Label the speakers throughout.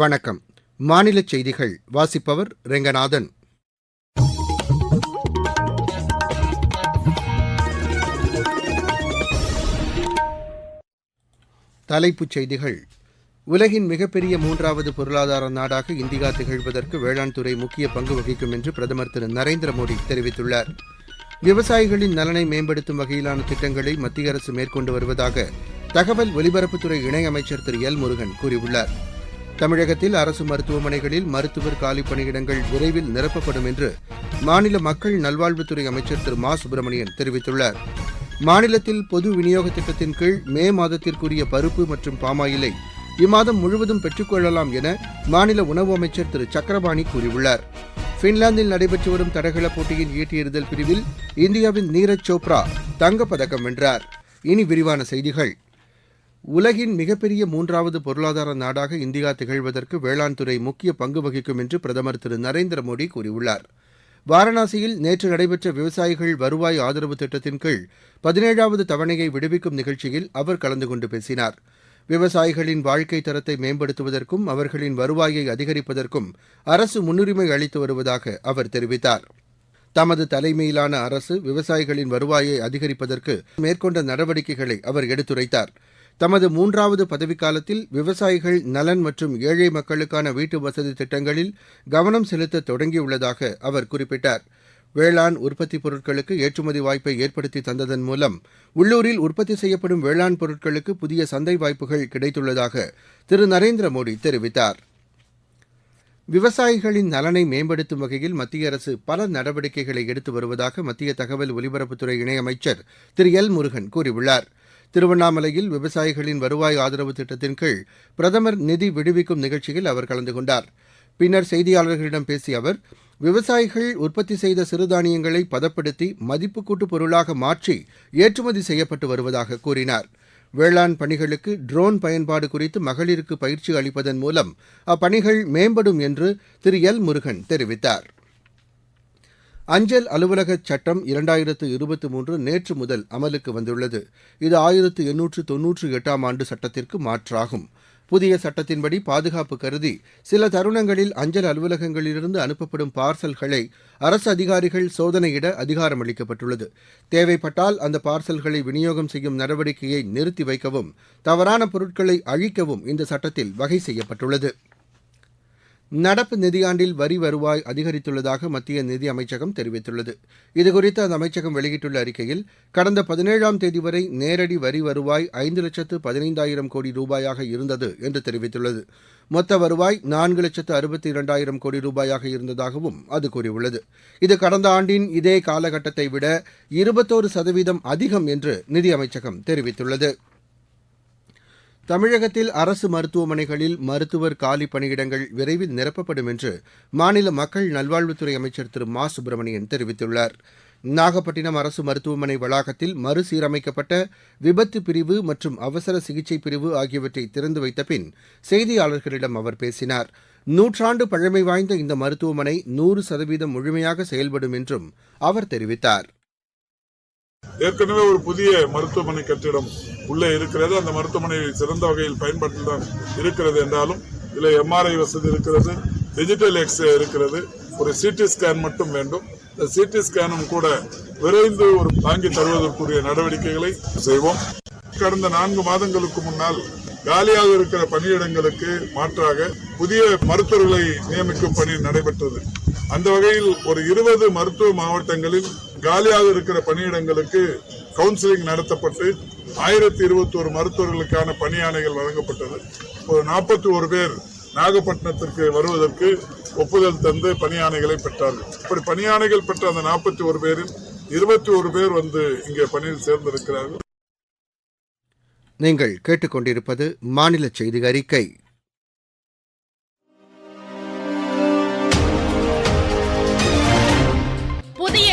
Speaker 1: வணக்கம் மாநில செய்திகள் வாசிப்பவர் ரெங்கநாதன் தலைப்புச் செய்திகள் உலகின் மிகப்பெரிய மூன்றாவது பொருளாதார நாடாக இந்தியா திகழ்வதற்கு வேளாண் துறை முக்கிய பங்கு வகிக்கும் என்று பிரதமர் திரு நரேந்திர மோடி தெரிவித்துள்ளார் விவசாயிகளின் நலனை மேம்படுத்தும் வகையிலான திட்டங்களை மத்திய அரசு மேற்கொண்டு வருவதாக தகவல் ஒலிபரப்புத்துறை இணையமைச்சர் திரு எல் முருகன் கூறியுள்ளாா் தமிழகத்தில் அரசு மருத்துவமனைகளில் மருத்துவர் காலி பணியிடங்கள் விரைவில் நிரப்பப்படும் என்று மாநில மக்கள் நல்வாழ்வுத்துறை அமைச்சர் திரு மா சுப்பிரமணியன் தெரிவித்துள்ளார் மாநிலத்தில் பொது விநியோக திட்டத்தின் கீழ் மே மாதத்திற்குரிய பருப்பு மற்றும் பாமாயிலை இம்மாதம் முழுவதும் பெற்றுக்கொள்ளலாம் என மாநில உணவு அமைச்சர் திரு சக்கரபாணி கூறியுள்ளார் பின்லாந்தில் நடைபெற்று வரும் தடகள போட்டியின் ஈட்டியறிதல் பிரிவில் இந்தியாவின் நீரஜ் சோப்ரா தங்கப்பதக்கம் வென்றார் இனி விரிவான செய்திகள் உலகின் மிகப்பெரிய மூன்றாவது பொருளாதார நாடாக இந்தியா திகழ்வதற்கு வேளாண் துறை முக்கிய பங்கு வகிக்கும் என்று பிரதமர் திரு நரேந்திர மோடி கூறியுள்ளார் வாரணாசியில் நேற்று நடைபெற்ற விவசாயிகள் வருவாய் ஆதரவு திட்டத்தின் கீழ் பதினேழாவது தவணையை விடுவிக்கும் நிகழ்ச்சியில் அவர் கலந்து கொண்டு பேசினார் விவசாயிகளின் வாழ்க்கை தரத்தை மேம்படுத்துவதற்கும் அவர்களின் வருவாயை அதிகரிப்பதற்கும் அரசு முன்னுரிமை அளித்து வருவதாக அவர் தெரிவித்தார் தமது தலைமையிலான அரசு விவசாயிகளின் வருவாயை அதிகரிப்பதற்கு மேற்கொண்ட நடவடிக்கைகளை அவர் எடுத்துரைத்தாா் தமது மூன்றாவது பதவிக்காலத்தில் விவசாயிகள் நலன் மற்றும் ஏழை மக்களுக்கான வீட்டு வசதி திட்டங்களில் கவனம் செலுத்த தொடங்கியுள்ளதாக அவர் குறிப்பிட்டார் வேளாண் உற்பத்தி பொருட்களுக்கு ஏற்றுமதி வாய்ப்பை ஏற்படுத்தி தந்ததன் மூலம் உள்ளூரில் உற்பத்தி செய்யப்படும் வேளாண் பொருட்களுக்கு புதிய சந்தை வாய்ப்புகள் கிடைத்துள்ளதாக திரு நரேந்திர மோடி தெரிவித்தார் விவசாயிகளின் நலனை மேம்படுத்தும் வகையில் மத்திய அரசு பல நடவடிக்கைகளை எடுத்து வருவதாக மத்திய தகவல் ஒலிபரப்புத்துறை இணையமைச்சர் திரு எல் முருகன் கூறியுள்ளாா் திருவண்ணாமலையில் விவசாயிகளின் வருவாய் ஆதரவு திட்டத்தின் கீழ் பிரதமர் நிதி விடுவிக்கும் நிகழ்ச்சியில் அவர் கலந்து கொண்டார் பின்னர் செய்தியாளர்களிடம் பேசிய அவர் விவசாயிகள் உற்பத்தி செய்த சிறுதானியங்களை பதப்படுத்தி மதிப்புக்கூட்டு பொருளாக மாற்றி ஏற்றுமதி செய்யப்பட்டு வருவதாக கூறினார் வேளாண் பணிகளுக்கு ட்ரோன் பயன்பாடு குறித்து மகளிருக்கு பயிற்சி அளிப்பதன் மூலம் அப்பணிகள் மேம்படும் என்று திரு எல் முருகன் தெரிவித்தாா் அஞ்சல் அலுவலக சட்டம் இரண்டாயிரத்து இருபத்தி மூன்று நேற்று முதல் அமலுக்கு வந்துள்ளது இது ஆயிரத்து எண்ணூற்று தொன்னூற்று எட்டாம் ஆண்டு சட்டத்திற்கு மாற்றாகும் புதிய சட்டத்தின்படி பாதுகாப்பு கருதி சில தருணங்களில் அஞ்சல் அலுவலகங்களிலிருந்து அனுப்பப்படும் பார்சல்களை அரசு அதிகாரிகள் சோதனையிட அதிகாரம் அளிக்கப்பட்டுள்ளது தேவைப்பட்டால் அந்த பார்சல்களை விநியோகம் செய்யும் நடவடிக்கையை நிறுத்தி வைக்கவும் தவறான பொருட்களை அழிக்கவும் இந்த சட்டத்தில் வகை செய்யப்பட்டுள்ளது நடப்பு நிதியாண்டில் வரி வருவாய் அதிகரித்துள்ளதாக மத்திய நிதி அமைச்சகம் தெரிவித்துள்ளது இதுகுறித்து அந்த அமைச்சகம் வெளியிட்டுள்ள அறிக்கையில் கடந்த பதினேழாம் தேதி வரை நேரடி வரி வருவாய் ஐந்து லட்சத்து பதினைந்தாயிரம் கோடி ரூபாயாக இருந்தது என்று தெரிவித்துள்ளது மொத்த வருவாய் நான்கு லட்சத்து அறுபத்தி இரண்டாயிரம் கோடி ரூபாயாக இருந்ததாகவும் அது கூறியுள்ளது இது கடந்த ஆண்டின் இதே காலகட்டத்தை விட இருபத்தோரு சதவீதம் அதிகம் என்று நிதி அமைச்சகம் தெரிவித்துள்ளது தமிழகத்தில் அரசு மருத்துவமனைகளில் மருத்துவர் காலி பணியிடங்கள் விரைவில் நிரப்பப்படும் என்று மாநில மக்கள் நல்வாழ்வுத்துறை அமைச்சர் திரு மா சுப்பிரமணியன் தெரிவித்துள்ளார் நாகப்பட்டினம் அரசு மருத்துவமனை வளாகத்தில் மறுசீரமைக்கப்பட்ட விபத்து பிரிவு மற்றும் அவசர சிகிச்சை பிரிவு ஆகியவற்றை திறந்து வைத்த பின் செய்தியாளர்களிடம் அவர் பேசினார் நூற்றாண்டு பழமை வாய்ந்த இந்த மருத்துவமனை நூறு சதவீதம் முழுமையாக செயல்படும் என்றும் அவர் தெரிவித்தார் ஏற்கனவே ஒரு புதிய மருத்துவமனை கட்டிடம் உள்ளே இருக்கிறது அந்த மருத்துவமனை சிறந்த வகையில் பயன்பாட்டில் தான் இருக்கிறது என்றாலும் இதில் எம்ஆர்ஐ வசதி இருக்கிறது டிஜிட்டல் எக்ஸ்ரே இருக்கிறது ஒரு சிடி ஸ்கேன் மட்டும் வேண்டும் இந்த சிடி ஸ்கேனும் கூட விரைந்து ஒரு தாங்கி தருவதற்குரிய நடவடிக்கைகளை செய்வோம் கடந்த நான்கு மாதங்களுக்கு முன்னால் காலியாக இருக்கிற பணியிடங்களுக்கு மாற்றாக புதிய மருத்துவர்களை நியமிக்கும் பணி நடைபெற்றது அந்த வகையில் ஒரு இருபது மருத்துவ மாவட்டங்களில் காலியாக இருக்கிற பணியிடங்களுக்கு கவுன்சிலிங் நடத்தப்பட்டு ஆயிரத்தி இருபத்தி ஒரு மருத்துவர்களுக்கான பணியாணைகள் வழங்கப்பட்டது ஒரு நாற்பத்தி ஒரு பேர் நாகப்பட்டினத்திற்கு வருவதற்கு ஒப்புதல் தந்து பணியாணைகளை பெற்றார்கள் இப்படி பணியாணைகள் பெற்ற அந்த நாற்பத்தி ஒரு பேரில் இருபத்தி ஒரு பேர் வந்து இங்கே பணியில் சேர்ந்திருக்கிறார்கள் நீங்கள் கேட்டுக்கொண்டிருப்பது மாநில செய்தி அறிக்கை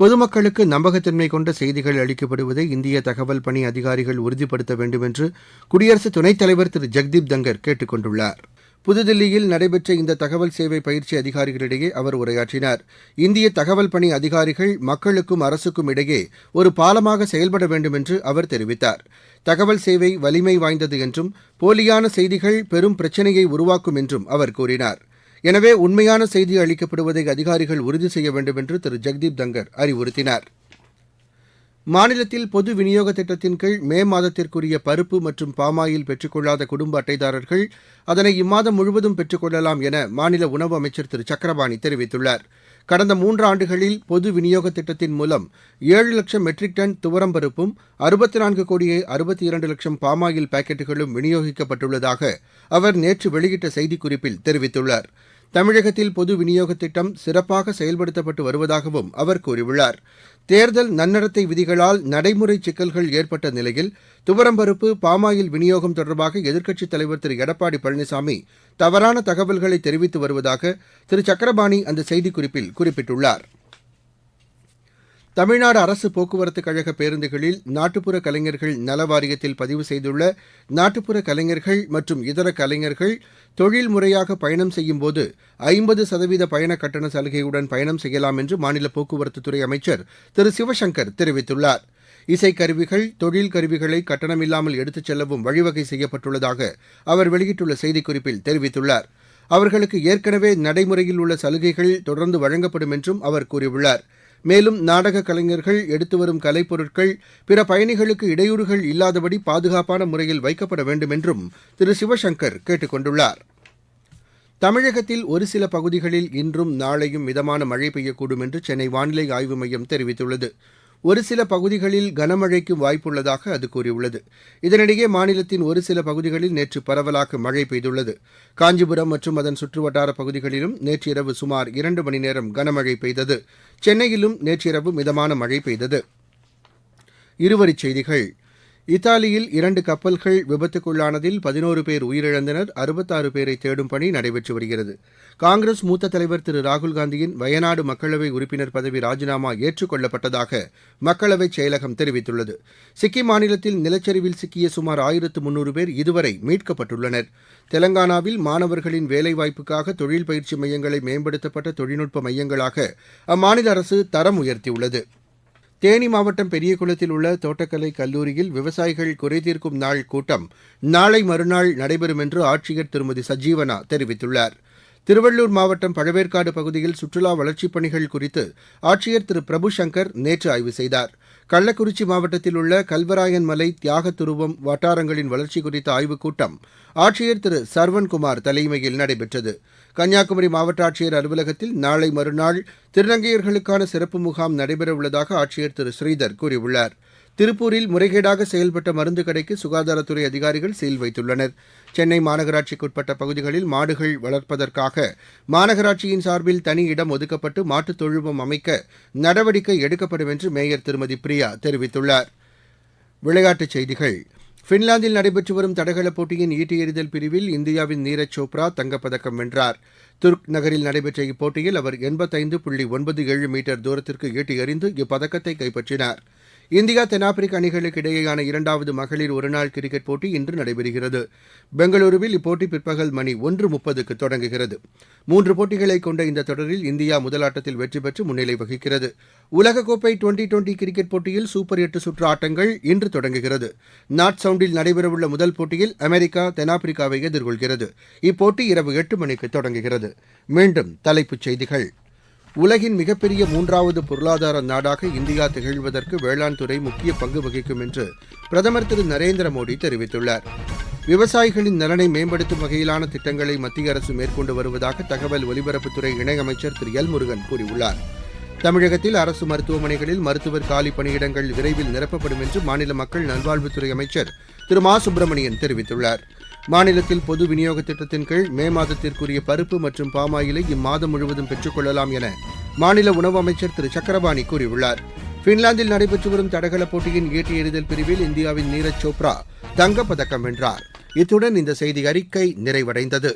Speaker 1: பொதுமக்களுக்கு நம்பகத்தன்மை கொண்ட செய்திகள் அளிக்கப்படுவதை இந்திய தகவல் பணி அதிகாரிகள் உறுதிப்படுத்த வேண்டும் என்று குடியரசு துணைத் தலைவர் திரு ஜெக்தீப் தங்கர் கேட்டுக் கொண்டுள்ளார் புதுதில்லியில் நடைபெற்ற இந்த தகவல் சேவை பயிற்சி அதிகாரிகளிடையே அவர் உரையாற்றினார் இந்திய தகவல் பணி அதிகாரிகள் மக்களுக்கும் அரசுக்கும் இடையே ஒரு பாலமாக செயல்பட வேண்டும் என்று அவர் தெரிவித்தார் தகவல் சேவை வலிமை வாய்ந்தது என்றும் போலியான செய்திகள் பெரும் பிரச்சினையை உருவாக்கும் என்றும் அவர் கூறினாா் எனவே உண்மையான செய்தி அளிக்கப்படுவதை அதிகாரிகள் உறுதி செய்ய வேண்டும் என்று திரு ஜெக்தீப் தங்கர் அறிவுறுத்தினார் மாநிலத்தில் பொது விநியோக திட்டத்தின் கீழ் மே மாதத்திற்குரிய பருப்பு மற்றும் பாமாயில் பெற்றுக்கொள்ளாத குடும்ப அட்டைதாரர்கள் அதனை இம்மாதம் முழுவதும் பெற்றுக்கொள்ளலாம் என மாநில உணவு அமைச்சர் திரு சக்கரபாணி தெரிவித்துள்ளார் கடந்த மூன்று ஆண்டுகளில் பொது விநியோக திட்டத்தின் மூலம் ஏழு லட்சம் மெட்ரிக் டன் துவரம் பருப்பும் அறுபத்தி நான்கு கோடியே அறுபத்தி இரண்டு லட்சம் பாமாயில் பாக்கெட்டுகளும் விநியோகிக்கப்பட்டுள்ளதாக அவர் நேற்று வெளியிட்ட செய்திக்குறிப்பில் தெரிவித்துள்ளாா் தமிழகத்தில் பொது விநியோகத் திட்டம் சிறப்பாக செயல்படுத்தப்பட்டு வருவதாகவும் அவர் கூறியுள்ளார் தேர்தல் நன்னடத்தை விதிகளால் நடைமுறை சிக்கல்கள் ஏற்பட்ட நிலையில் துவரம்பருப்பு பாமாயில் விநியோகம் தொடர்பாக எதிர்க்கட்சித் தலைவர் திரு எடப்பாடி பழனிசாமி தவறான தகவல்களை தெரிவித்து வருவதாக திரு சக்கரபாணி அந்த செய்திக்குறிப்பில் குறிப்பிட்டுள்ளாா் தமிழ்நாடு அரசு போக்குவரத்து கழக பேருந்துகளில் நாட்டுப்புற கலைஞர்கள் நல வாரியத்தில் பதிவு செய்துள்ள நாட்டுப்புற கலைஞர்கள் மற்றும் இதர கலைஞர்கள் தொழில் முறையாக பயணம் செய்யும்போது ஐம்பது சதவீத பயண கட்டண சலுகையுடன் பயணம் செய்யலாம் என்று மாநில போக்குவரத்துத்துறை அமைச்சர் திரு சிவசங்கர் தெரிவித்துள்ளார் இசைக்கருவிகள் தொழில் கருவிகளை கட்டணமில்லாமல் எடுத்துச் செல்லவும் வழிவகை செய்யப்பட்டுள்ளதாக அவர் வெளியிட்டுள்ள செய்திக்குறிப்பில் தெரிவித்துள்ளார் அவர்களுக்கு ஏற்கனவே நடைமுறையில் உள்ள சலுகைகள் தொடர்ந்து வழங்கப்படும் என்றும் அவர் கூறியுள்ளாா் மேலும் நாடக கலைஞர்கள் எடுத்து வரும் கலைப்பொருட்கள் பிற பயணிகளுக்கு இடையூறுகள் இல்லாதபடி பாதுகாப்பான முறையில் வைக்கப்பட வேண்டும் என்றும் திரு சிவசங்கர் கேட்டுக் கொண்டுள்ளார் தமிழகத்தில் ஒரு சில பகுதிகளில் இன்றும் நாளையும் மிதமான மழை பெய்யக்கூடும் என்று சென்னை வானிலை ஆய்வு மையம் தெரிவித்துள்ளது ஒரு சில பகுதிகளில் கனமழைக்கும் வாய்ப்புள்ளதாக அது கூறியுள்ளது இதனிடையே மாநிலத்தின் ஒரு சில பகுதிகளில் நேற்று பரவலாக மழை பெய்துள்ளது காஞ்சிபுரம் மற்றும் அதன் சுற்றுவட்டார பகுதிகளிலும் நேற்றிரவு சுமார் இரண்டு மணி நேரம் கனமழை பெய்தது சென்னையிலும் நேற்றிரவு மிதமான மழை பெய்தது இருவரிச் செய்திகள் இத்தாலியில் இரண்டு கப்பல்கள் விபத்துக்குள்ளானதில் பதினோரு பேர் உயிரிழந்தனர் அறுபத்தாறு பேரை தேடும் பணி நடைபெற்று வருகிறது காங்கிரஸ் மூத்த தலைவர் திரு ராகுல்காந்தியின் வயநாடு மக்களவை உறுப்பினர் பதவி ராஜினாமா ஏற்றுக்கொள்ளப்பட்டதாக மக்களவை செயலகம் தெரிவித்துள்ளது சிக்கிம் மாநிலத்தில் நிலச்சரிவில் சிக்கிய சுமார் ஆயிரத்து முன்னூறு பேர் இதுவரை மீட்கப்பட்டுள்ளனர் தெலங்கானாவில் மாணவர்களின் வேலைவாய்ப்புக்காக தொழில் பயிற்சி மையங்களை மேம்படுத்தப்பட்ட தொழில்நுட்ப மையங்களாக அம்மாநில அரசு தரம் உயர்த்தியுள்ளது தேனி மாவட்டம் பெரியகுளத்தில் உள்ள தோட்டக்கலை கல்லூரியில் விவசாயிகள் குறைதீர்க்கும் நாள் கூட்டம் நாளை மறுநாள் நடைபெறும் என்று ஆட்சியர் திருமதி சஜீவனா தெரிவித்துள்ளாா் திருவள்ளூர் மாவட்டம் பழவேற்காடு பகுதியில் சுற்றுலா வளர்ச்சிப் பணிகள் குறித்து ஆட்சியர் திரு பிரபு சங்கர் நேற்று ஆய்வு செய்தார் கள்ளக்குறிச்சி மாவட்டத்தில் உள்ள கல்வராயன் மலை தியாகத்துருவம் வட்டாரங்களின் வளர்ச்சி குறித்த ஆய்வுக் கூட்டம் ஆட்சியர் திரு சர்வன்குமார் தலைமையில் நடைபெற்றது கன்னியாகுமரி மாவட்ட ஆட்சியர் அலுவலகத்தில் நாளை மறுநாள் திருநங்கையர்களுக்கான சிறப்பு முகாம் நடைபெறவுள்ளதாக ஆட்சியர் திரு ஸ்ரீதர் கூறியுள்ளாா் திருப்பூரில் முறைகேடாக செயல்பட்ட மருந்து கடைக்கு சுகாதாரத்துறை அதிகாரிகள் சீல் வைத்துள்ளனர் சென்னை மாநகராட்சிக்குட்பட்ட பகுதிகளில் மாடுகள் வளர்ப்பதற்காக மாநகராட்சியின் சார்பில் தனி இடம் ஒதுக்கப்பட்டு மாட்டுத் தொழுவம் அமைக்க நடவடிக்கை எடுக்கப்படும் என்று மேயர் திருமதி பிரியா தெரிவித்துள்ளார் விளையாட்டுச் செய்திகள் பின்லாந்தில் நடைபெற்று வரும் தடகள போட்டியின் ஈட்டி எறிதல் பிரிவில் இந்தியாவின் நீரஜ் சோப்ரா தங்கப்பதக்கம் வென்றார் துர்க் நகரில் நடைபெற்ற இப்போட்டியில் அவர் எண்பத்தைந்து புள்ளி ஒன்பது ஏழு மீட்டர் தூரத்திற்கு ஈட்டி எறிந்து இப்பதக்கத்தை கைப்பற்றினாா் இந்தியா தென்னாப்பிரிக்கா அணிகளுக்கு இடையேயான இரண்டாவது மகளிர் ஒருநாள் கிரிக்கெட் போட்டி இன்று நடைபெறுகிறது பெங்களூருவில் இப்போட்டி பிற்பகல் மணி ஒன்று முப்பதுக்கு தொடங்குகிறது மூன்று போட்டிகளை கொண்ட இந்த தொடரில் இந்தியா முதலாட்டத்தில் வெற்றி பெற்று முன்னிலை வகிக்கிறது உலகக்கோப்பை டுவெண்டி டுவெண்டி கிரிக்கெட் போட்டியில் சூப்பர் எட்டு சுற்று ஆட்டங்கள் இன்று தொடங்குகிறது நார்த் சவுண்டில் நடைபெறவுள்ள முதல் போட்டியில் அமெரிக்கா தென்னாப்பிரிக்காவை எதிர்கொள்கிறது இப்போட்டி இரவு எட்டு மணிக்கு தொடங்குகிறது மீண்டும் தலைப்புச் செய்திகள் உலகின் மிகப்பெரிய மூன்றாவது பொருளாதார நாடாக இந்தியா திகழ்வதற்கு வேளாண் துறை முக்கிய பங்கு வகிக்கும் என்று பிரதமர் திரு நரேந்திர மோடி தெரிவித்துள்ளார் விவசாயிகளின் நலனை மேம்படுத்தும் வகையிலான திட்டங்களை மத்திய அரசு மேற்கொண்டு வருவதாக தகவல் ஒலிபரப்புத்துறை இணையமைச்சர் திரு எல் முருகன் கூறியுள்ளார் தமிழகத்தில் அரசு மருத்துவமனைகளில் மருத்துவர் காலி பணியிடங்கள் விரைவில் நிரப்பப்படும் என்று மாநில மக்கள் நல்வாழ்வுத்துறை அமைச்சர் திரு மா சுப்பிரமணியன் தெரிவித்துள்ளார் மாநிலத்தில் பொது விநியோக திட்டத்தின் கீழ் மே மாதத்திற்குரிய பருப்பு மற்றும் பாமாயிலை இம்மாதம் முழுவதும் பெற்றுக்கொள்ளலாம் என மாநில உணவு அமைச்சர் திரு சக்கரபாணி கூறியுள்ளார் பின்லாந்தில் நடைபெற்று வரும் தடகள போட்டியின் ஈட்டி எறிதல் பிரிவில் இந்தியாவின் நீரஜ் சோப்ரா தங்கப்பதக்கம் வென்றார் இத்துடன் இந்த செய்தி அறிக்கை நிறைவடைந்தது